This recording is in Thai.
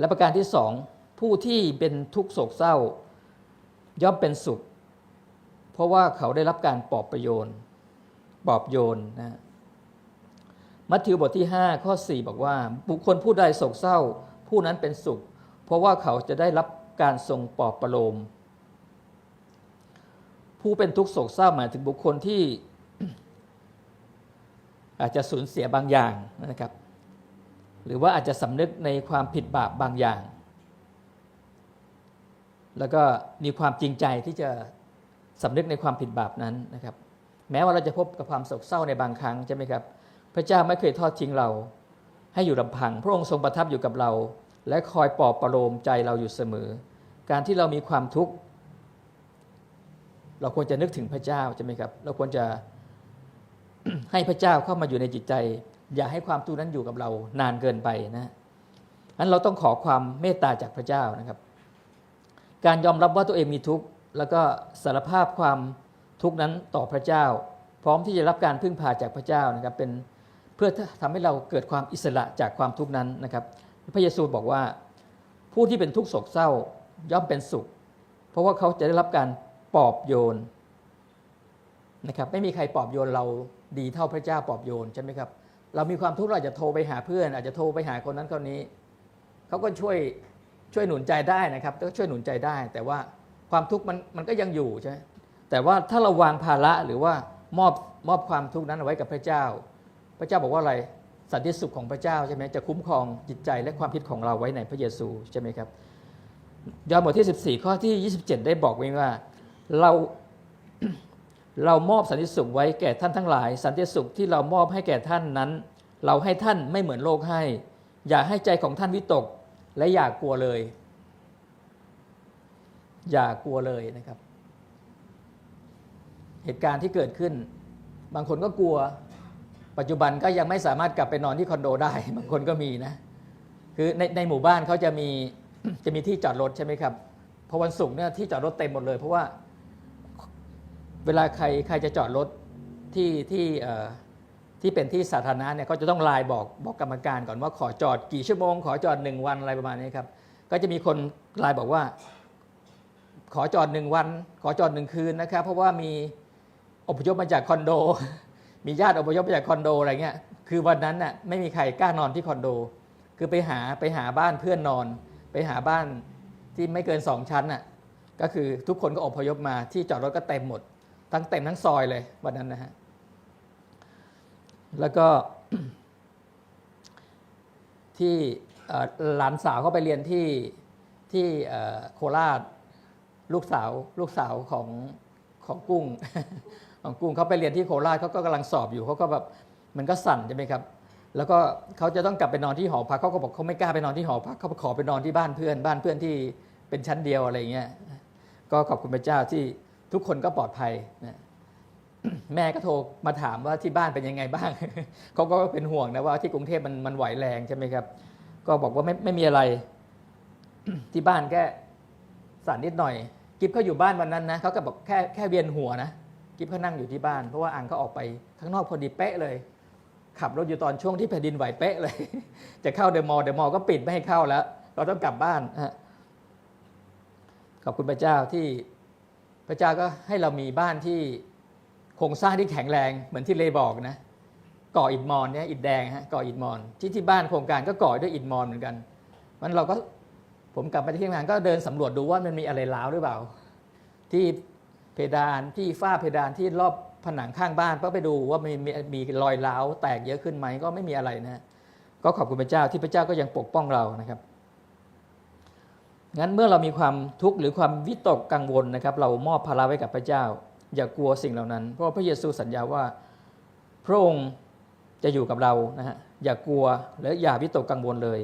และประการที่สองผู้ที่เป็นทุกข์โศกเศร้า ย่อมเป็นสุข เพราะว่าเขาได้รับการปลอบประโยชน์ปลอบโยนนะมัทธิวบทที่ 5 ข้อ 4 บอกว่า บุคคลผู้ใดโศกเศร้า ผู้นั้นเป็นสุข เพราะว่าเขาจะได้รับการทรงปลอบประโลม ผู้เป็นทุกข์โศกเศร้าหมายถึงบุคคลที่ อาจจะสูญเสียบางอย่างนะครับ หรือว่าอาจจะสำนึกในความผิดบาปบางอย่าง แล้วก็มีความจริงใจที่จะสำนึกในความผิดบาปนั้นนะครับ แม้ว่าเราจะพบกับความโศกเศร้าในบางครั้งใช่ไหมครับ พระเจ้าไม่เคยทอดทิ้งเรา ให้อยู่ลำพัง พระองค์ทรงประทับอยู่กับเรา และคอยปลอบประโลมใจเราอยู่เสมอ การที่เรามีความทุกข์เราควรจะนึกถึงพระเจ้าใช่ไหมครับ เราควรจะให้พระเจ้าเข้ามาอยู่ในจิตใจ อย่าให้ความทุกข์นั้นอยู่กับเรานานเกินไปนะนั้นเราต้องขอความเมตตาจากพระเจ้านะครับ การยอมรับว่าตัวเองมีทุกข์แล้วก็สารภาพความทุกข์นั้นต่อพระเจ้า พร้อมที่จะรับการพึ่งพาจากพระเจ้านะครับเป็นเพื่อทำให้เราเกิดความอิสระจากความทุกข์นั้นนะครับ พระเยซูบอกว่าผู้ที่เป็นทุกข์โศกเศร้าย่อมเป็นสุข เพราะว่าเขาจะได้รับการปลอบโยนนะครับ ไม่มีใครปลอบโยนเราดีเท่าพระเจ้าปลอบโยนใช่ไหมครับ เรามีความทุกข์เราอาจจะโทรไปหาเพื่อน อาจจะโทรไปหาคนนั้นคนนี้เขาก็ช่วยช่วยหนุนใจได้นะครับก็ช่วยหนุนใจได้ แต่ว่าความทุกข์มันมันก็ยังอยู่ใช่ไหมแต่ว่าถ้าเราวางภาระหรือว่ามอบมอบความทุกข์นั้นเอาไว้กับพระเจ้า พระเจ้าบอกว่าอะไรสันติสุขของพระเจ้าใช่ไหมจะคุ้มครองจิตใจและความคิดของเราไว้ในพระเยซูใช่ไหมครับยอห์นบทที่ 14 ข้อที่ 27 ได้บอกไว้ว่า เรา เรามอบสันติสุขไว้แก่ท่านทั้งหลาย สันติสุขที่เรามอบให้แก่ท่านนั้น เราให้ท่านไม่เหมือนโลกให้ อย่าให้ใจของท่านวิตก และอย่ากลัวเลย อย่ากลัวเลยนะครับ เหตุการณ์ที่เกิดขึ้น บางคนก็กลัว ปัจจุบันก็ยังไม่สามารถกลับไปนอนที่คอนโดได้ บางคนก็มีนะ คือในในหมู่บ้านเขาจะมีจะมีที่จอดรถใช่ไหมครับพอวันศุกร์เนี่ยที่จอดรถเต็มหมดเลยเพราะว่า เวลาใครใครจะจอดรถที่ที่ที่เป็นที่สาธารณะเนี่ยก็จะต้องไลน์บอกบอกกรรมการก่อนว่าขอจอดกี่ชั่วโมง ขอจอดหนึ่งวันอะไรประมาณนี้ครับ ก็จะมีคนไลน์บอกว่า ขอจอดหนึ่งวัน ขอจอดหนึ่งคืนนะครับ เพราะว่ามีอพยพมาจากคอนโด มีญาติอพยพมาจากคอนโดอะไรเงี้ยคือวันนั้นน่ะไม่มีใครกล้านอนที่คอนโด คือไปหาไปหาบ้านเพื่อนนอน ไปหาบ้านที่ไม่เกินสองชั้นน่ะก็คือทุกคนก็อพยพมาที่จอดรถก็เต็มหมด ทั้งเต็มทั้งซอยเลยวันนั้นนะฮะแล้วก็ที่หลานสาวเขาไปเรียนที่ที่โคราชลูกสาวลูกสาวของของกุ้งของกุ้งเขาไปเรียนที่โคราชเขาก็กำลังสอบอยู่เขาก็แบบมันก็สั่นใช่ไหมครับ แล้วก็เขาจะต้องกลับไปนอนที่หอพักเขาก็บอกเขาไม่กล้าไปนอนที่หอพักเขาขอไปนอนที่บ้านเพื่อน บ้านเพื่อนที่เป็นชั้นเดียวอะไรอย่างเงี้ยก็ขอบคุณพระเจ้าที่ ทุกคนก็ปลอดภัยนะแม่ก็โทรมาถามว่าที่บ้านเป็นยังไงบ้าง เขาก็เป็นห่วงนะว่าที่กรุงเทพมันมันไหวแรงใช่ไหมครับ ก็บอกว่าไม่ไม่มีอะไร ที่บ้านแค่สั่นนิดหน่อย กิฟเขาอยู่บ้านวันนั้นนะเขาก็บอกแค่แค่เวียนหัวนะกิฟเขานั่งอยู่ที่บ้าน เพราะว่าอังเขาออกไปข้างนอกพอดีเป๊ะเลย ขับรถอยู่ตอนช่วงที่แผ่นดินไหวเป๊ะเลย จะเข้าเดมอลเดมอลก็ปิดไม่ให้เข้าแล้ว เราต้องกลับบ้านขอบคุณพระเจ้าที่ พระเจ้าก็ให้เรามีบ้านที่โครงสร้างที่แข็งแรงเหมือนที่เลบอกนะก่ออิฐมอนเนี่ยอิฐแดงฮะก่ออิฐมอนที่ที่บ้านโครงการก็ก่อด้วยอิฐมอนเหมือนกันมันเราก็ผมกลับไปที่ทำงานก็เดินสำรวจดูว่ามันมีอะไรร้าวหรือเปล่า ที่เพดานที่ฝ้าเพดานที่รอบผนังข้างบ้านก็ไปดูว่ามีมีมีรอยร้าวแตกเยอะขึ้นไหมก็ไม่มีอะไรนะ ก็ขอบคุณพระเจ้าที่พระเจ้าก็ยังปกป้องเรานะครับ งั้นเมื่อเรามีความทุกข์หรือความวิตกกังวลนะครับ เรามอบภาระไว้กับพระเจ้า อย่ากลัวสิ่งเหล่านั้น เพราะพระเยซูสัญญาว่าพระองค์จะอยู่กับเรานะฮะอย่ากลัวและอย่าวิตกกังวลเลย